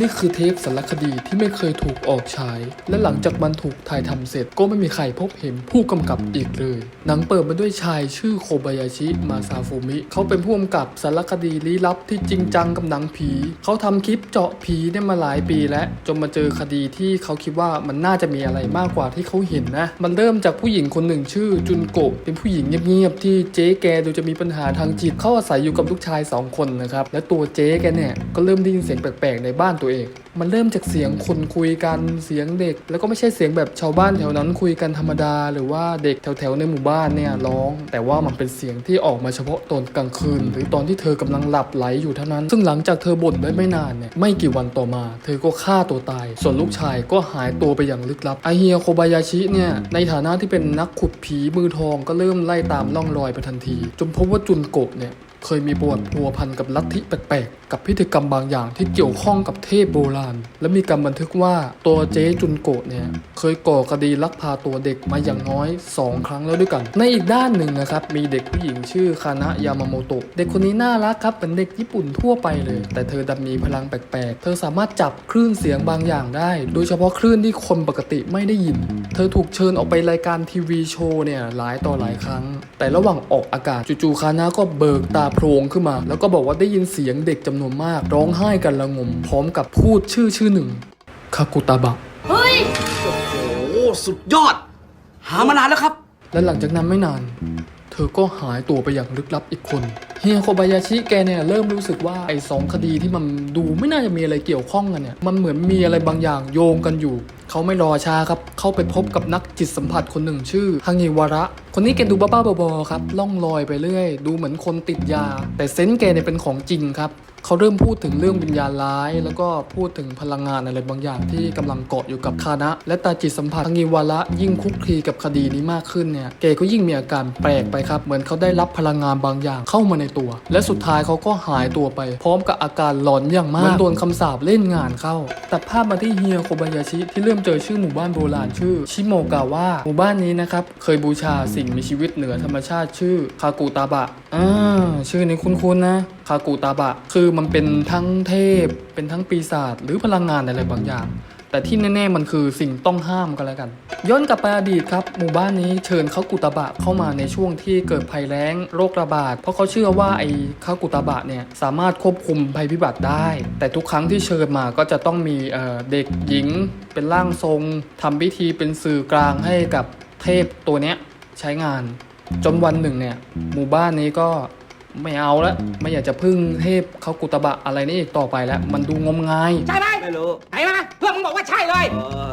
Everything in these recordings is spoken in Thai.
นี่คือเทปสารคดีที่ไม่เคยถูกออกฉาย และหลังจากมันถูกถ่ายทำเสร็จก็ไม่มีใครพบเห็นผู้กำกับอีกเลย หนังเปิดมาด้วยชายชื่อโคบายาชิมาซาฟูมิ เขาเป็นผู้กำกับสารคดีลี้ลับที่จริงจังกับหนังผี เขาทำคลิปเจาะผีได้มาหลายปีแล้วจนมาเจอคดีที่เขาคิดว่ามันน่าจะมีอะไรมากกว่าที่เขาเห็นนะ มันเริ่มจากผู้หญิงคนหนึ่งชื่อจุนโกะเป็นผู้หญิงเงียบๆที่เจ๊แกดูจะมีปัญหาทางจิตเขาอาศัยอยู่กับลูกชายสองคนนะครับและตัวเจ๊แกเนี่ยก็เริ่มได้ยินเสียงแปลกๆในบ้านตัวเอง มันเริ่มจากเสียงคนคุยกันเสียงเด็ก แล้วก็ไม่ใช่เสียงแบบชาวบ้านแถวนั้นคุยกันธรรมดา หรือว่าเด็กแถวๆในหมู่บ้านเนี่ยร้อง แต่ว่ามันเป็นเสียงที่ออกมาเฉพาะตอนกลางคืน หรือตอนที่เธอกำลังหลับไหลอยู่เท่านั้น ซึ่งหลังจากเธอบ่นได้ไม่นานเนี่ยไม่กี่วันต่อมา เธอก็ฆ่าตัวตาย ส่วนลูกชายก็หายตัวไปอย่างลึกลับไอเฮียโคบายาชิเนี่ยในฐานะที่เป็นนักขุดผีมือทองก็เริ่มไล่ตามล่องรอยไปทันทีจนพบว่าจุนโกะเนี่ย เคยมีประวัติพัวพันกับลัทธิแปลกๆ กับพิธีกรรมบางอย่างที่เกี่ยวข้องกับเทพโบราณ และมีการบันทึกว่าตัวเจ๊จุนโกะเนี่ย เคยก่อคดีลักพาตัวเด็กมาอย่างน้อย 2 ครั้งแล้วด้วยกัน ในอีกด้านหนึ่งนะครับ มีเด็กผู้หญิงชื่อคานะยามาโมโตะเด็กคนนี้น่ารักครับ เป็นเด็กญี่ปุ่นทั่วไปเลย แต่เธอดันมีพลังแปลกๆ เธอสามารถจับคลื่นเสียงบางอย่างได้ โดยเฉพาะคลื่นที่คนปกติไม่ได้ยิน เธอถูกเชิญออกไปรายการทีวีโชว์เนี่ยหลายต่อหลายครั้ง แต่ระหว่างออกอากาศจู่ๆคานะก็เบิกตาโพรงขึ้นมา แล้วก็บอกว่าได้ยินเสียงเด็กจำนวนมาก ร้องไห้กันระงม พร้อมกับพูดชื่อชื่อหนึ่งคากุตาบะ เฮ้ย โอ้โห สุดยอด หามานานแล้วครับ และหลังจากนั้นไม่นานเธอก็หายตัวไปอย่างลึกลับอีกคน เฮียโคบายาชิแกเนี่ยเริ่มรู้สึกว่าไอ้สองคดีที่มันดูไม่น่าจะมีอะไรเกี่ยวข้องกันเนี่ย มันเหมือนมีอะไรบางอย่างโยงกันอยู่ เขาไม่รอช้าครับ เข้าไปพบกับนักจิตสัมผัสคนหนึ่งชื่อฮังงิวาระ คนนี้แกดูบ้าๆบอๆครับ ล่องลอยไปเรื่อย ดูเหมือนคนติดยา แต่เซนส์แกเนี่ยเป็นของจริงครับ เขาเริ่มพูดถึงเรื่องวิญญาณร้าย แล้วก็พูดถึงพลังงานอะไรบางอย่างที่กำลังเกาะอยู่กับคานะ และตาจิตสัมผัสทางีวาระยิ่งคุกคีกับคดีนี้มากขึ้นเนี่ยแกก็ยิ่งมีอาการแปลกไปครับ เหมือนเขาได้รับพลังงานบางอย่างเข้ามาในตัว และสุดท้ายเขาก็หายตัวไป พร้อมกับอาการหลอนอย่างมากเหมือนโดนคำสาปเล่นงานเข้า ตัดภาพมาที่เฮียโคบายาชิที่เริ่มเจอชื่อหมู่บ้านโบราณชื่อ ชิโมกาวะหมู่บ้านนี้นะครับเคยบูชาสิ่งมีชีวิตเหนือธรรมชาติชื่อคากุตาบะอ่าชื่อนี้คุ้นๆนะ คากุตาบะ คือมันเป็นทั้งเทพ เป็นทั้งปีศาจหรือพลังงานอะไรบางอย่าง แต่ที่แน่ๆมันคือสิ่งต้องห้ามกันแล้วกัน ย้อนกลับไปอดีตครับ หมู่บ้านนี้เชิญเขากุตาบะเข้ามาในช่วงที่เกิดภัยแล้งโรคระบาด เพราะเขาเชื่อว่าไอ้คากุตาบะเนี่ยสามารถควบคุมภัยพิบัติได้ แต่ทุกครั้งที่เชิญมาก็จะต้องมีเเด็กหญิง เป็นร่างทรงทำพิธีเป็นสื่อกลางให้กับเทพตัวเนี้ยใช้งานจนวันหนึ่งเนี่ยหมู่บ้านนี้ก็ ไม่เอาละไม่อยากจะพึ่งเทพเขากุตบะอะไรนี่อีกต่อไปแล้ว มันดูงมงาย ใช่ไหมไม่รู้ไหนมาเพื่อนมึงบอกว่าใช่เลย เออ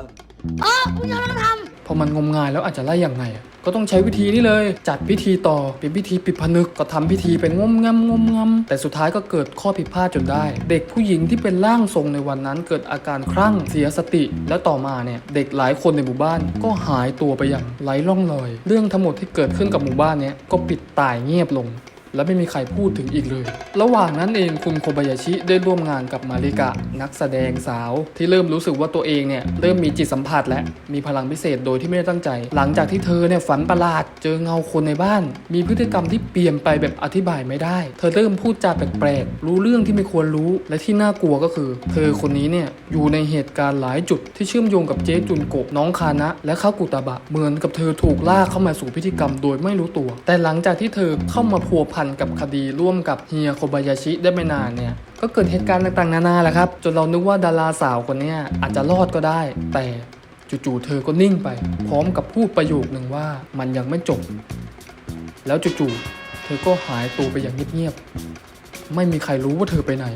เออมึงยังต้องทพอมันงมงายแล้วอาจจะไล่ยังไงอะก็ต้องใช้วิธีนี้เลย จัดพิธีต่อเป็นพิธีปิดผนึกก็ทำพิธีเป็นงมงำงมงำแต่สุดท้ายก็เกิดข้อผิดพลาดจนได้ เด็กผู้หญิงที่เป็นร่างทรงในวันนั้น เกิดอาการคลั่งเสียสติ แล้วต่อมาเนี่ยเด็กหลายคนในหมู่บ้าน ก็หายตัวไปอย่างไร้ร่องรอย เรื่องทั้งหมดที่เกิดขึ้นกับหมู่บ้านเนี้ยก็ปิดตายเงียบลง และไม่มีใครพูดถึงอีกเลย ระหว่างนั้นเองคุณโคบายาชิได้ร่วมงานกับมาริกะ นักแสดงสาว ที่เริ่มรู้สึกว่าตัวเองเนี่ยเริ่มมีจิตสัมผัสและมีพลังพิเศษโดยที่ไม่ได้ตั้งใจ หลังจากที่เธอเนี่ยฝันประหลาด เจอเงาคนในบ้าน มีพฤติกรรมที่เปลี่ยนไปแบบอธิบายไม่ได้ เธอเริ่มพูดจาแปลกๆรู้เรื่องที่ไม่ควรรู้ และที่น่ากลัวก็คือ เธอคนนี้เนี่ยอยู่ในเหตุการณ์หลายจุดที่เชื่อมโยงกับเจ๊จุนโกะน้องคานะ และข้ากุตาบะเหมือนกับเธอถูกลากเข้ามาสู่พิธีกรรมโดยไม่รู้ตัว แต่หลังจากที่เธอเข้ามาพัวพันกับคดีร่วมกับเฮียโคบายาชิได้ไม่นานเนี่ยก็เกิดเหตุการณ์ต่างๆนานาแหละครับ จนเรานึกว่าดาราสาวคนเนี้ยอาจจะรอดก็ได้ แต่จู่ๆเธอก็นิ่งไป พร้อมกับพูดประโยคหนึ่งว่ามันยังไม่จบ แล้วจู่ๆเธอก็หายตัวไปอย่างเงียบๆไม่มีใครรู้ว่าเธอไปไหน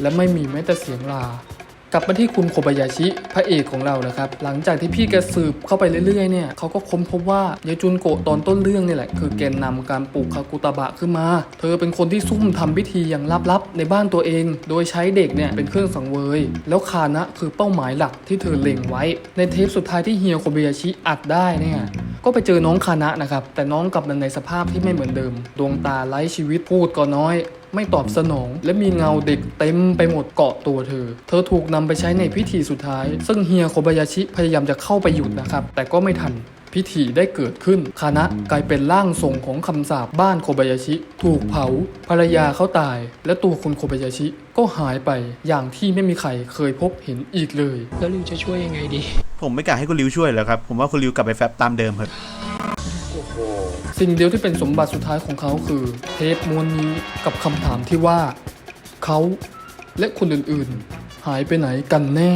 และไม่มีแม้แต่เสียงลาก ลับมาที่คุณโคบายาชิพระเอกของเรานะครับ หลังจากที่พี่แกสืบเข้าไปเรื่อยๆเนี่ยเขาก็ค้นพบว่ายายจุนโกะตอนต้นเรื่องนี่แหละ คือแกนนำการปลูกคากุตาบะขึ้นมา เธอเป็นคนที่ซุ่มทำพิธีอย่างลับๆในบ้านตัวเอง โดยใช้เด็กเนี่ยเป็นเครื่องสังเวย แล้วคานะคือเป้าหมายหลักที่เธอเล็งไว้ ในเทปสุดท้ายที่เฮียโคบายาชิอัดได้เนี่ยก็ไปเจอน้องคานะนะครับแต่น้องกลับมาในสภาพที่ไม่เหมือนเดิม ดวงตาไร้ชีวิตพูดก็น้อย ไม่ตอบสนอง และมีเงาเด็กเต็มไปหมดเกาะตัวเธอ เธอถูกนำไปใช้ในพิธีสุดท้าย ซึ่งเฮียโคบายาชิพยายามจะเข้าไปหยุดนะครับ แต่ก็ไม่ทันพพิธีได้เกิดขึ้นคณะกลายเป็นร่างทรงของคำสาปบ้านโคบายาชิ ถูกเผา ภรรยาเขาตาย และตัวคุณโคบายาชิก็หายไปอย่างที่ไม่มีใครเคยพบเห็นอีกเลย แล้วริวจะช่วยยังไงดี ผมไม่กล้าให้คุณริวช่วยแล้วครับ ผมว่าคุณริวกลับไปแฟบตามเดิมครับ สิ่งเดียวที่เป็นสมบัติสุดท้ายของเขาคือ เทปม้วนนี้กับคำถามที่ว่า เขาและคนอื่นๆ หายไปไหนกันแน่